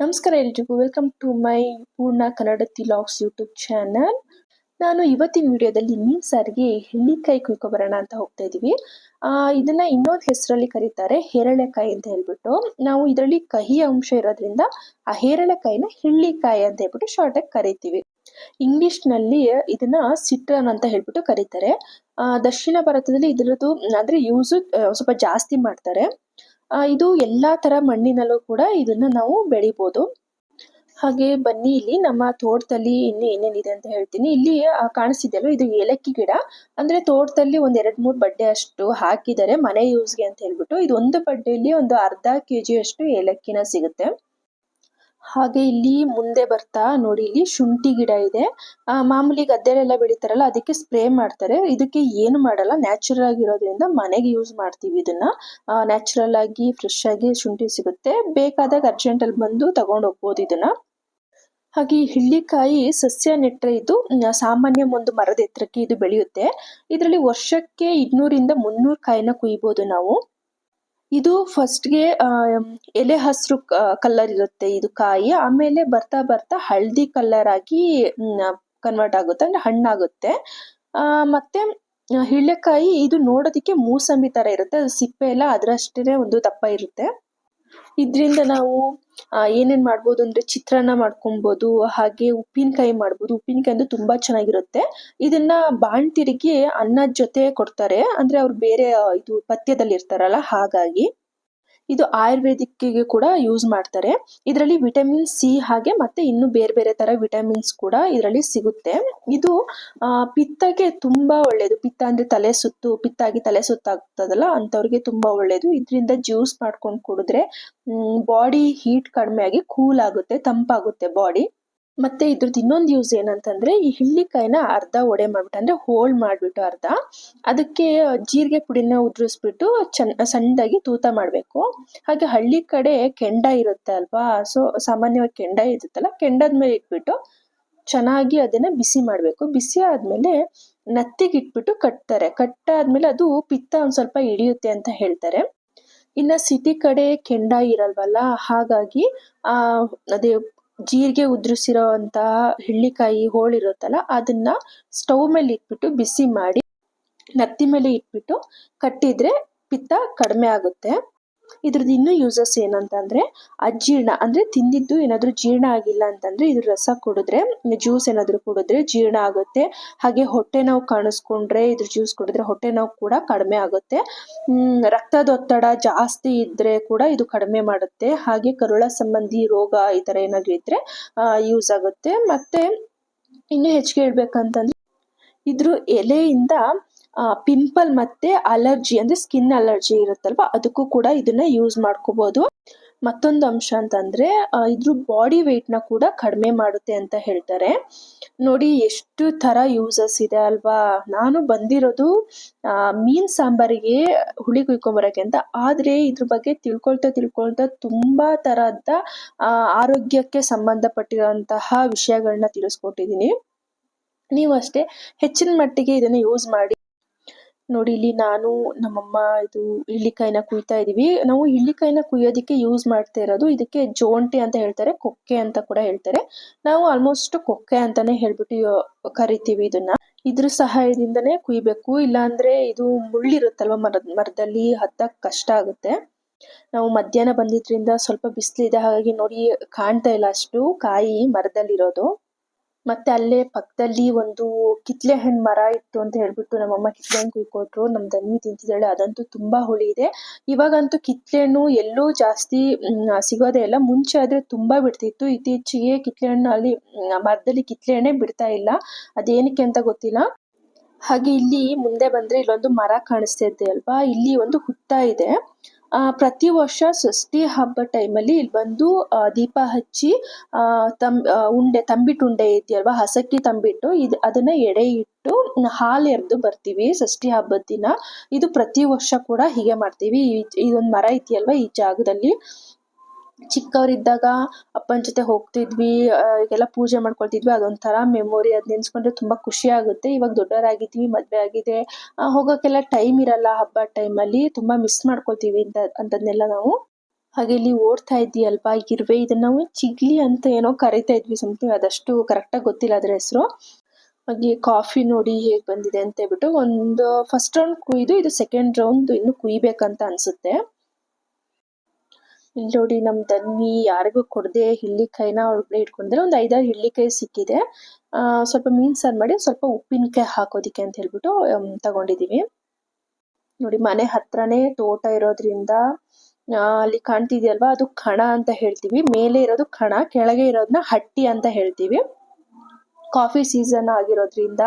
ನಮಸ್ಕಾರ ಎಲ್ರಿಗೂ. Welcome to my ಪೂರ್ಣ ಕನ್ನಡ ತಿಲಾಕ್ಸ್ ಯೂಟ್ಯೂಬ್ ಚಾನಲ್ ನಾನು ಇವತ್ತಿನ ವಿಡಿಯೋದಲ್ಲಿ ಮೀನ್ ಸಾರಿಗೆ ಹೆಳ್ಳಿಕಾಯಿ ಕುಯ್ಕೊಬರೋಣ ಅಂತ ಹೋಗ್ತಾ ಇದೀವಿ. ಆ, ಇದನ್ನ ಇನ್ನೊಂದು ಹೆಸರಲ್ಲಿ ಕರೀತಾರೆ ಹೇರಳೆಕಾಯಿ ಅಂತ ಹೇಳ್ಬಿಟ್ಟು. ನಾವು ಇದರಲ್ಲಿ ಕಹಿ ಅಂಶ ಇರೋದ್ರಿಂದ ಆ ಹೇರಳೆಕಾಯಿನ ಹಿಳ್ಳಿಕಾಯಿ ಅಂತ ಹೇಳ್ಬಿಟ್ಟು ಶಾರ್ಟ್ ಆಗಿ ಕರಿತೀವಿ. ಇಂಗ್ಲಿಷ್ನಲ್ಲಿ ಇದನ್ನ ಸಿಟ್ರನ್ ಅಂತ ಹೇಳ್ಬಿಟ್ಟು ಕರೀತಾರೆ. ದಕ್ಷಿಣ ಭಾರತದಲ್ಲಿ ಇದರದ್ದು ಅಂದ್ರೆ ಯೂಸ್ ಸ್ವಲ್ಪ ಜಾಸ್ತಿ ಮಾಡ್ತಾರೆ. ಇದು ಎಲ್ಲಾ ತರ ಮಣ್ಣಿನಲ್ಲೂ ಕೂಡ ಇದನ್ನ ನಾವು ಬೆಳಿಬೋದು. ಹಾಗೆ ಬನ್ನಿ ಇಲ್ಲಿ ನಮ್ಮ ತೋಟದಲ್ಲಿ ಇನ್ನು ಏನೇನಿದೆ ಅಂತ ಹೇಳ್ತೀನಿ. ಇಲ್ಲಿ ಆ, ಕಾಣಿಸ್ತಿದೆಯಲ್ವ ಇದು ಏಲಕ್ಕಿ ಗಿಡ. ಅಂದ್ರೆ ತೋಟದಲ್ಲಿ ಒಂದ್ ಎರಡ್ ಮೂರ್ ಬಡ್ಡೆ ಅಷ್ಟು ಹಾಕಿದ್ದಾರೆ ಮನೆ ಯೂಸ್ಗೆ ಅಂತ ಹೇಳ್ಬಿಟ್ಟು. ಇದು ಒಂದು ಬಡ್ಡೆಯಲ್ಲಿ ಒಂದು ಅರ್ಧ ಕೆಜಿ ಅಷ್ಟು ಏಲಕ್ಕಿನ ಸಿಗುತ್ತೆ. ಹಾಗೆ ಇಲ್ಲಿ ಮುಂದೆ ಬರ್ತಾ ನೋಡಿ, ಇಲ್ಲಿ ಶುಂಠಿ ಗಿಡ ಇದೆ. ಮಾಮೂಲಿ ಗದ್ದೆಲೆಲ್ಲ ಬೆಳಿತಾರಲ್ಲ, ಅದಕ್ಕೆ ಸ್ಪ್ರೇ ಮಾಡ್ತಾರೆ. ಇದಕ್ಕೆ ಏನು ಮಾಡಲ್ಲ, ನ್ಯಾಚುರಲ್ ಆಗಿರೋದ್ರಿಂದ ಮನೆಗೆ ಯೂಸ್ ಮಾಡ್ತೀವಿ ಇದನ್ನ. ನ್ಯಾಚುರಲ್ ಆಗಿ ಫ್ರೆಶ್ ಆಗಿ ಶುಂಠಿ ಸಿಗುತ್ತೆ. ಬೇಕಾದಾಗ ಅರ್ಜೆಂಟ್ ಅಲ್ಲಿ ಬಂದು ತಗೊಂಡು ಹೋಗ್ಬೋದು ಇದನ್ನ. ಹಾಗೆ ಹಿಳ್ಳಿಕಾಯಿ ಸಸ್ಯ ನೆಟ್ಟರೆ ಇದು ಸಾಮಾನ್ಯ ಒಂದು ಮರದ ಎತ್ತರಕ್ಕೆ ಇದು ಬೆಳೆಯುತ್ತೆ. ಇದರಲ್ಲಿ ವರ್ಷಕ್ಕೆ ಇನ್ನೂರಿಂದ ಮುನ್ನೂರು ಕಾಯಿನ ಕುಯ್ಬೋದು ನಾವು. ಇದು ಫಸ್ಟ್ಗೆ ಎಲೆ ಹಸಿರು ಕಲರ್ ಇರುತ್ತೆ ಇದು ಕಾಯಿ. ಆಮೇಲೆ ಬರ್ತಾ ಬರ್ತಾ ಹಳದಿ ಕಲರ್ ಆಗಿ ಕನ್ವರ್ಟ್ ಆಗುತ್ತೆ, ಅಂದ್ರೆ ಹಣ್ಣಾಗುತ್ತೆ. ಮತ್ತೆ ಹಿಳ್ಳೆಕಾಯಿ ಇದು ನೋಡೋದಕ್ಕೆ ಮೂಸಂಬಿ ತರ ಇರುತ್ತೆ. ಅದು ಸಿಪ್ಪೆ ಎಲ್ಲ ಅದರಷ್ಟೇ ಒಂದು ದಪ್ಪ ಇರುತ್ತೆ. ಇದ್ರಿಂದ ನಾವು ಏನೇನು ಮಾಡ್ಬೋದು ಅಂದ್ರೆ ಚಿತ್ರಾನ್ನ ಮಾಡ್ಕೊಬೋದು, ಹಾಗೆ ಉಪ್ಪಿನಕಾಯಿ ಮಾಡ್ಬೋದು. ಉಪ್ಪಿನಕಾಯಿ ಅಂದ್ರೆ ತುಂಬಾ ಚೆನ್ನಾಗಿರುತ್ತೆ. ಇದನ್ನ ಬಾಣ್ತಿರಿಗೆ ಅನ್ನದ ಜೊತೆ ಕೊಡ್ತಾರೆ. ಅಂದ್ರೆ ಅವ್ರು ಬೇರೆ ಇದು ಪಥ್ಯದಲ್ಲಿ ಇರ್ತಾರಲ್ಲ ಹಾಗಾಗಿ. ಇದು ಆಯುರ್ವೇದಿಕ್ಕಿಗೆ ಕೂಡ ಯೂಸ್ ಮಾಡ್ತಾರೆ. ಇದರಲ್ಲಿ ವಿಟಮಿನ್ ಸಿ ಹಾಗೆ ಮತ್ತೆ ಇನ್ನು ಬೇರೆ ಬೇರೆ ತರ ವಿಟಮಿನ್ಸ್ ಕೂಡ ಇದರಲ್ಲಿ ಸಿಗುತ್ತೆ. ಇದು ಪಿತ್ತಕ್ಕೆ ತುಂಬಾ ಒಳ್ಳೇದು. ಪಿತ್ತ ಅಂದ್ರೆ ತಲೆ ಸುತ್ತು, ಪಿತ್ತಾಗಿ ತಲೆ ಸುತ್ತಾಗ್ತದಲ್ಲ ಅಂತವ್ರಿಗೆ ತುಂಬಾ ಒಳ್ಳೇದು. ಇದರಿಂದ ಜ್ಯೂಸ್ ಮಾಡ್ಕೊಂಡು ಕುಡಿದ್ರೆ ಬಾಡಿ ಹೀಟ್ ಕಡಿಮೆ ಆಗಿ ಕೂಲ್ ಆಗುತ್ತೆ, ತಂಪಾಗುತ್ತೆ ಬಾಡಿ ಮತ್ತೆ ಇದ್ರದ್ದು ಇನ್ನೊಂದು ಯೂಸ್ ಏನಂತಂದ್ರೆ, ಈ ಹಿಳ್ಳಿಕಾಯಿನ ಅರ್ಧ ಒಡೆ ಮಾಡ್ಬಿಟ್ಟು ಅಂದ್ರೆ ಹೋಲ್ ಮಾಡ್ಬಿಟ್ಟು ಅರ್ಧ, ಅದಕ್ಕೆ ಜೀರಿಗೆ ಪುಡಿನ ಉದುರಿಸ್ಬಿಟ್ಟು ಚೆನ್ನ ಸಣ್ಣದಾಗಿ ತೂತ ಮಾಡಬೇಕು. ಹಾಗೆ ಹಳ್ಳಿ ಕಡೆ ಕೆಂಡ ಇರುತ್ತೆ ಅಲ್ವಾ, ಸೊ ಸಾಮಾನ್ಯವಾಗಿ ಕೆಂಡ ಇರುತ್ತಲ್ಲ, ಕೆಂಡದ ಮೇಲೆ ಇಟ್ಬಿಟ್ಟು ಚೆನ್ನಾಗಿ ಅದನ್ನ ಬಿಸಿ ಮಾಡಬೇಕು. ಬಿಸಿ ಆದ್ಮೇಲೆ ನತ್ತಿಗಿಟ್ಬಿಟ್ಟು ಕಟ್ತಾರೆ. ಕಟ್ಟಾದ್ಮೇಲೆ ಅದು ಪಿತ್ತ ಒಂದು ಸ್ವಲ್ಪ ಹಿಡಿಯುತ್ತೆ ಅಂತ ಹೇಳ್ತಾರೆ. ಇನ್ನು ಸಿಟಿ ಕಡೆ ಕೆಂಡ ಇರಲ್ವಲ್ಲ, ಹಾಗಾಗಿ ಅದೇ ಜೀರಿಗೆ ಉದುರಿಸಿರೋ ಅಂತಹ ಹಿಳ್ಳಿಕಾಯಿ ಹೋಳಿರುತ್ತಲ್ಲ, ಅದನ್ನ ಸ್ಟವ್ ಮೇಲೆ ಇಟ್ಬಿಟ್ಟು ಬಿಸಿ ಮಾಡಿ, ನತ್ತಿ ಮೇಲೆ ಇಟ್ಬಿಟ್ಟು ಕಟ್ಟಿದ್ರೆ ಪಿತ್ತ ಕಡಿಮೆ ಆಗುತ್ತೆ. ಇದ್ರದ್ದು ಇನ್ನೂ ಯೂಸಸ್ ಏನಂತಂದ್ರೆ ಅಜೀರ್ಣ ಅಂದ್ರೆ ತಿಂದಿದ್ದು ಏನಾದ್ರೂ ಜೀರ್ಣ ಆಗಿಲ್ಲ ಅಂತಂದ್ರೆ ಇದ್ರ ರಸ ಕುಡಿದ್ರೆ ಜ್ಯೂಸ್ ಏನಾದ್ರೂ ಕುಡಿದ್ರೆ ಜೀರ್ಣ ಆಗುತ್ತೆ. ಹಾಗೆ ಹೊಟ್ಟೆ ನೋವು ಕಾಣಿಸ್ಕೊಂಡ್ರೆ ಇದ್ರ ಜ್ಯೂಸ್ ಕುಡಿದ್ರೆ ಹೊಟ್ಟೆ ನೋವು ಕೂಡ ಕಡಿಮೆ ಆಗುತ್ತೆ. ರಕ್ತದೊತ್ತಡ ಜಾಸ್ತಿ ಇದ್ರೆ ಕೂಡ ಇದು ಕಡಿಮೆ ಮಾಡುತ್ತೆ. ಹಾಗೆ ಕರುಳ ಸಂಬಂಧಿ ರೋಗ ಈ ಥರ ಏನಾದ್ರೂ ಇದ್ರೆ ಯೂಸ್ ಆಗುತ್ತೆ. ಮತ್ತೆ ಇನ್ನು ಹೆಚ್ಚಿಗೆ ಹೇಳ್ಬೇಕಂತಂದ್ರೆ, ಇದ್ರ ಎಲೆಯಿಂದ ಪಿಂಪಲ್ ಮತ್ತೆ ಅಲರ್ಜಿ ಅಂದ್ರೆ ಸ್ಕಿನ್ ಅಲರ್ಜಿ ಇರುತ್ತಲ್ವಾ? ಅದಕ್ಕೂ ಕೂಡ ಇದನ್ನ ಯೂಸ್ ಮಾಡ್ಕೋಬಹುದು ಮತ್ತೊಂದು ಅಂಶ ಅಂತಂದ್ರೆ ಇದ್ರ ಬಾಡಿ ವೆಯ್ಟ್ನ ಕೂಡ ಕಡಿಮೆ ಮಾಡುತ್ತೆ ಅಂತ ಹೇಳ್ತಾರೆ. ನೋಡಿ ಎಷ್ಟು ತರ ಯೂಸಸ್ ಇದೆ ಅಲ್ವಾ? ನಾನು ಬಂದಿರೋದು ಮೀನ್ ಸಾಂಬಾರಿಗೆ ಹುಳಿ ಕುಯ್ಕೊಂಬರಕ್ಕೆ ಅಂತ. ಆದ್ರೆ ಇದ್ರ ಬಗ್ಗೆ ತಿಳ್ಕೊಳ್ತಾ ತಿಳ್ಕೊಳ್ತಾ ತುಂಬಾ ತರಹದ ಆ, ಆರೋಗ್ಯಕ್ಕೆ ಸಂಬಂಧಪಟ್ಟಿರುವಂತಹ ವಿಷಯಗಳನ್ನ ತಿಳಿಸ್ಕೊಟ್ಟಿದೀನಿ ನೀವು ಅಷ್ಟೇ ಹೆಚ್ಚಿನ ಮಟ್ಟಿಗೆ ಇದನ್ನ ಯೂಸ್ ಮಾಡಿ. ನೋಡಿ, ಇಲ್ಲಿ ನಾನು, ನಮ್ಮಮ್ಮ ಇದು ಹಿಳ್ಳಿಕಾಯಿನ ಕುಯ್ತಾ ಇದೀವಿ. ನಾವು ಹಿಳ್ಳಿಕಾಯಿನ ಕುಯ್ಯೋದಕ್ಕೆ ಯೂಸ್ ಮಾಡ್ತಾ ಇರೋದು ಇದಕ್ಕೆ ಜೋಂಟಿ ಅಂತ ಹೇಳ್ತಾರೆ, ಕೊಕ್ಕೆ ಅಂತ ಕೂಡ ಹೇಳ್ತಾರೆ. ನಾವು ಆಲ್ಮೋಸ್ಟ್ ಕೊಕ್ಕೆ ಅಂತಾನೆ ಹೇಳ್ಬಿಟ್ಟು ಕರಿತೀವಿ ಇದನ್ನ. ಇದ್ರ ಸಹಾಯದಿಂದನೇ ಕುಯ್ಬೇಕು. ಇಲ್ಲಾಂದ್ರೆ ಇದು ಮುಳ್ಳಿರುತ್ತಲ್ವ ಮರದ, ಮರದಲ್ಲಿ ಹತ್ತಕ್ ಕಷ್ಟ ಆಗುತ್ತೆ. ನಾವು ಮಧ್ಯಾಹ್ನ ಬಂದಿದ್ರಿಂದ ಸ್ವಲ್ಪ ಬಿಸಿಲಿದೆ, ಹಾಗಾಗಿ ನೋಡಿ ಕಾಣ್ತಾ ಇಲ್ಲ ಅಷ್ಟು ಕಾಯಿ ಮರದಲ್ಲಿರೋದು. ಮತ್ತೆ ಅಲ್ಲೇ ಪಕ್ಕದಲ್ಲಿ ಒಂದು ಕಿತ್ಲೆ ಹಣ್ಣು ಮರ ಇತ್ತು ಅಂತ ಹೇಳ್ಬಿಟ್ಟು ನಮ್ಮಮ್ಮ ಕಿತ್ಲೆ ಹಣ್ಣು ಕುಯ್ಕೊಟ್ರು. ನಮ್ ದನ್ವಿ ತಿಂತಿದ್ದಾಳೆ. ಅದಂತೂ ತುಂಬಾ ಹುಳಿ ಇದೆ. ಇವಾಗಂತೂ ಕಿತ್ಲೆ ಹಣ್ಣು ಎಲ್ಲೂ ಜಾಸ್ತಿ ಸಿಗೋದೇ ಇಲ್ಲ. ಮುಂಚೆ ಆದ್ರೆ ತುಂಬಾ ಬಿಡ್ತಿತ್ತು. ಇತ್ತೀಚೆಗೆ ಕಿತ್ಲೆ ಹಣ್ಣು ಅಲ್ಲಿ ಮರದಲ್ಲಿ ಕಿತ್ಲೆ ಹಣ್ಣೆ ಬಿಡ್ತಾ ಇಲ್ಲ. ಅದೇನಕ್ಕೆ ಅಂತ ಗೊತ್ತಿಲ್ಲ. ಹಾಗೆ ಇಲ್ಲಿ ಮುಂದೆ ಬಂದ್ರೆ ಇಲ್ಲೊಂದು ಮರ ಕಾಣಿಸ್ತಾ ಇದೆ ಅಲ್ವಾ? ಇಲ್ಲಿ ಒಂದು ಹುತ್ತ ಇದೆ. ಪ್ರತಿ ವರ್ಷ ಷಷ್ಠಿ ಹಬ್ಬ ಟೈಮಲ್ಲಿ ಇಲ್ಲಿ ಬಂದು ದೀಪ ಹಚ್ಚಿ ತಂ ಉಂಡೆ ತಂಬಿಟ್ಟು ಉಂಡೆ ಇದೆಯಲ್ವಾ ಹಸಕ್ಕಿ ತಂಬಿಟ್ಟು ಇದು, ಅದನ್ನ ಎಡೆ ಇಟ್ಟು ಹಾಲು ಎರೆದು ಬರ್ತೀವಿ ಷಷ್ಠಿ ಹಬ್ಬದ ದಿನ. ಇದು ಪ್ರತಿ ವರ್ಷ ಕೂಡ ಹೀಗೆ ಮಾಡ್ತೀವಿ. ಈ- ಇದೊಂದು ಮರ ಅಲ್ವಾ ಈ ಜಾಗದಲ್ಲಿ. ಚಿಕ್ಕವರಿದ್ದಾಗ ಅಪ್ಪನ ಜೊತೆ ಹೋಗ್ತಿದ್ವಿ ಎಲ್ಲ ಪೂಜೆ ಮಾಡ್ಕೊಳ್ತಿದ್ವಿ, ಅದೊಂಥರ ಮೆಮೊರಿ ಅದ್ ನೆನ್ಸ್ಕೊಂಡ್ರೆ ತುಂಬಾ ಖುಷಿ ಆಗುತ್ತೆ. ಇವಾಗ ದೊಡ್ಡವರಾಗಿದ್ವಿ ಮದುವೆ ಆಗಿದೆ. ಹೋಗೋಕೆಲ್ಲ ಟೈಮ್ ಇರಲ್ಲ ಹಬ್ಬ ಟೈಮಲ್ಲಿ ತುಂಬಾ ಮಿಸ್ ಮಾಡ್ಕೊಳ್ತೀವಿ ಅಂತ, ಅಂತದ್ನೆಲ್ಲ ನಾವು. ಹಾಗೆ ಇಲ್ಲಿ ಓಡ್ತಾ ಅಲ್ವಾ ಇರುವೆ, ಇದನ್ನ ನಾವು ಚಿಗ್ಲಿ ಅಂತ ಏನೋ ಕರಿತಾ ಇದ್ವಿ ಸಮಥಿಂಗ್ ಅದಷ್ಟು ಕರೆಕ್ಟಾಗಿ ಗೊತ್ತಿಲ್ಲ ಅದ್ರ ಹೆಸರು. ಹಾಗೆ ಕಾಫಿ ನೋಡಿ ಹೇಗ್ ಬಂದಿದೆ ಅಂತ ಹೇಳ್ಬಿಟ್ಟು ಒಂದು ಫಸ್ಟ್ ರೌಂಡ್ ಕುಯ್ದು, ಇದು ಸೆಕೆಂಡ್ ರೌಂಡ್ ಇನ್ನು ಕುಯ್ಬೇಕಂತ ಅನ್ಸುತ್ತೆ. ಇಲ್ಲಿ ನೋಡಿ ನಮ್ ತನ್ವಿ ಯಾರಿಗೂ ಕೊಡದೆ ಹಿಳ್ಳಿಕಾಯಿನ ಒಳಗಡೆ ಇಟ್ಕೊಂಡ್ರೆ ಒಂದು ಐದಾರು ಹಿಳ್ಳಿಕಾಯಿ ಸಿಕ್ಕಿದೆ. ಆ, ಸ್ವಲ್ಪ ಮೀನ್ ಸಾರು ಮಾಡಿ ಸ್ವಲ್ಪ ಉಪ್ಪಿನಕಾಯಿ ಹಾಕೋದಿಕ್ಕೆ ಅಂತ ಹೇಳ್ಬಿಟ್ಟು ತಗೊಂಡಿದೀವಿ. ನೋಡಿ, ಮನೆ ಹತ್ರನೇ ತೋಟ ಇರೋದ್ರಿಂದ ಅಲ್ಲಿ ಕಾಣ್ತಿದ್ಯಲ್ವಾ? ಅದು ಕಣ ಅಂತ ಹೇಳ್ತೀವಿ. ಮೇಲೆ ಇರೋದು ಕಣ, ಕೆಳಗೆ ಇರೋದನ್ನ ಹಟ್ಟಿ ಅಂತ ಹೇಳ್ತೀವಿ. ಕಾಫಿ ಸೀಸನ್ ಆಗಿರೋದ್ರಿಂದ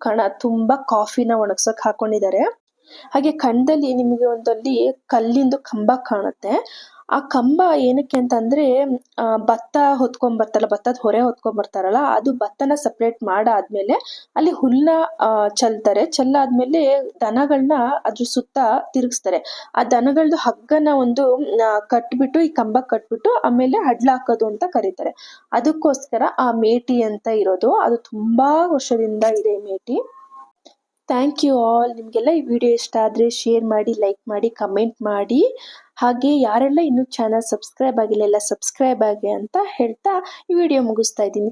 ಕಣ ತುಂಬಾ ಕಾಫಿನ ಒಣಗ್ಸಕ್ ಹಾಕೊಂಡಿದ್ದಾರೆ. ಹಾಗೆ ಕಣದಲ್ಲಿ ನಿಮಗೆ ಒಂದಲ್ಲಿ ಕಲ್ಲಿಂದು ಕಂಬ ಕಾಣುತ್ತೆ. ಆ ಕಂಬ ಏನಕ್ಕೆ ಅಂತಂದ್ರೆ ಭತ್ತ ಹೊತ್ಕೊಂಡ್ ಬರ್ತಾರಲ್ಲ, ಭತ್ತದ ಹೊರೆ ಹೊತ್ಕೊಂಡ್ ಬರ್ತಾರಲ್ಲ, ಅದು ಭತ್ತನ ಸಪ್ರೇಟ್ ಮಾಡಾದ್ಮೇಲೆ ಅಲ್ಲಿ ಹುಲ್ಲ ಚಲ್ತಾರೆ. ಚೆಲ್ಲಾದ್ಮೇಲೆ ದನಗಳನ್ನ ಅದ್ರ ಸುತ್ತ ತಿರುಗಿಸ್ತಾರೆ. ಆ ದನಗಳದ್ದು ಹಗ್ಗನ ಒಂದು ಕಟ್ಬಿಟ್ಟು, ಈ ಕಂಬ ಕಟ್ಬಿಟ್ಟು ಆಮೇಲೆ ಹಡ್ಲಾಕೋದು ಅಂತ ಕರೀತಾರೆ. ಅದಕ್ಕೋಸ್ಕರ ಆ ಮೇಟಿ ಅಂತ ಇರೋದು. ಅದು ತುಂಬಾ ವರ್ಷದಿಂದ ಇದೆ ಮೇಟಿ. ಥ್ಯಾಂಕ್ ಯು ಆಲ್ ನಿಮಗೆಲ್ಲ ಈ ವಿಡಿಯೋ ಇಷ್ಟ ಆದರೆ ಶೇರ್ ಮಾಡಿ ಲೈಕ್ ಮಾಡಿ ಕಮೆಂಟ್ ಮಾಡಿ. ಹಾಗೆ ಯಾರೆಲ್ಲ ಇನ್ನೂ ಚಾನಲ್ ಸಬ್ಸ್ಕ್ರೈಬ್ ಆಗಿಲ್ಲ, ಎಲ್ಲ ಸಬ್ಸ್ಕ್ರೈಬ್ ಆಗಿ ಅಂತ ಹೇಳ್ತಾ ಈ ವಿಡಿಯೋ ಮುಗಿಸ್ತಾ ಇದ್ದೀನಿ.